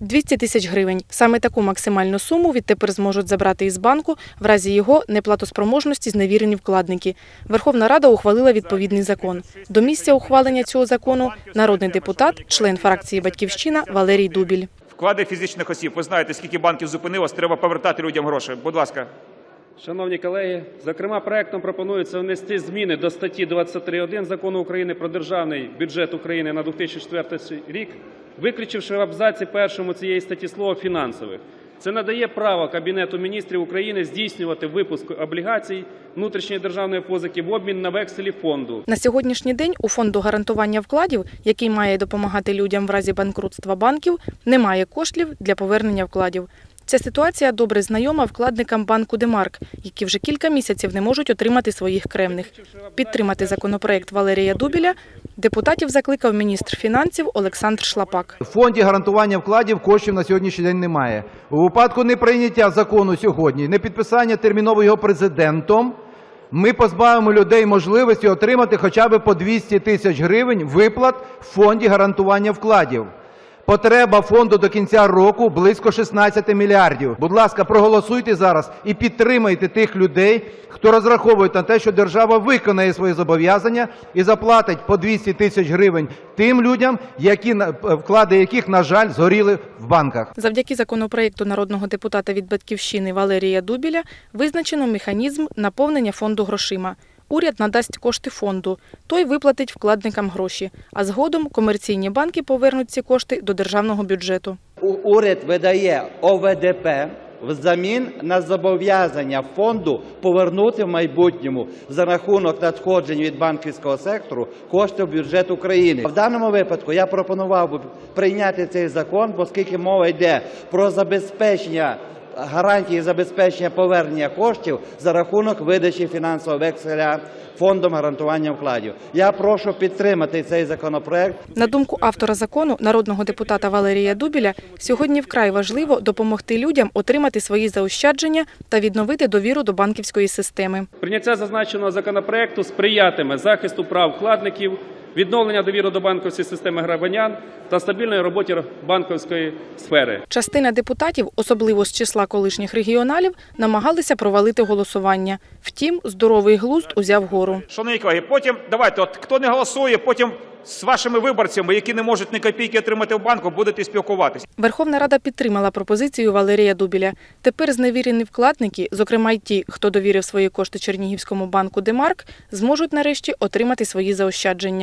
200 тисяч гривень. Саме таку максимальну суму відтепер зможуть забрати із банку в разі його неплатоспроможності зневірені вкладники. Верховна Рада ухвалила відповідний закон. До місця ухвалення цього закону народний депутат, член фракції Батьківщина Валерій Дубіль. Вклади фізичних осіб. Ви знаєте, скільки банків зупинилось, треба повертати людям гроші. Будь ласка. Шановні колеги, зокрема, проектом пропонується внести зміни до статті 23.1 Закону України про державний бюджет України на 2004 рік, виключивши в абзаці першому цієї статті слово фінансових. Це надає право Кабінету міністрів України здійснювати випуск облігацій внутрішньої державної позики в обмін на векселі фонду. На сьогоднішній день у фонду гарантування вкладів, який має допомагати людям в разі банкрутства банків, немає коштів для повернення вкладів. Ця ситуація добре знайома вкладникам банку Демарк, які вже кілька місяців не можуть отримати своїх кремних. Підтримати законопроект Валерія Дубіля депутатів закликав міністр фінансів Олександр Шлапак. В фонді гарантування вкладів коштів на сьогоднішній день немає. У випадку неприйняття закону сьогодні, не підписання терміново його президентом, ми позбавимо людей можливості отримати хоча б по 200 тисяч гривень виплат в фонді гарантування вкладів. Потреба фонду до кінця року близько 16 мільярдів. Будь ласка, проголосуйте зараз і підтримайте тих людей, хто розраховує на те, що держава виконає свої зобов'язання і заплатить по 200 тисяч гривень тим людям, які вклади яких, на жаль, згоріли в банках. Завдяки законопроекту народного депутата від Батьківщини Валерія Дубіля визначено механізм наповнення фонду грошима. Уряд надасть кошти фонду, той виплатить вкладникам гроші, а згодом комерційні банки повернуть ці кошти до державного бюджету. Уряд видає ОВДП взамін на зобов'язання фонду повернути в майбутньому за рахунок надходжень від банківського сектору кошти в бюджет України. В даному випадку я пропонував би прийняти цей закон, оскільки мова йде про забезпечення гарантії забезпечення повернення коштів за рахунок видачі фінансового векселя фондом гарантування вкладів. Я прошу підтримати цей законопроект. На думку автора закону, народного депутата Валерія Дубіля, сьогодні вкрай важливо допомогти людям отримати свої заощадження та відновити довіру до банківської системи. Прийняття зазначеного законопроекту сприятиме захисту прав вкладників, відновлення довіри до банківської системи громадян та стабільної роботі банківської сфери. Частина депутатів, особливо з числа колишніх регіоналів, намагалися провалити голосування. Втім, здоровий глузд узяв гору. Шановні колеги, потім давайте, от хто не голосує, потім з вашими виборцями, які не можуть ні копійки отримати в банку, будете спілкуватися. Верховна Рада підтримала пропозицію Валерія Дубіля. Тепер зневірені вкладники, зокрема й ті, хто довірив свої кошти Чернігівському банку Демарк, зможуть нарешті отримати свої заощадження.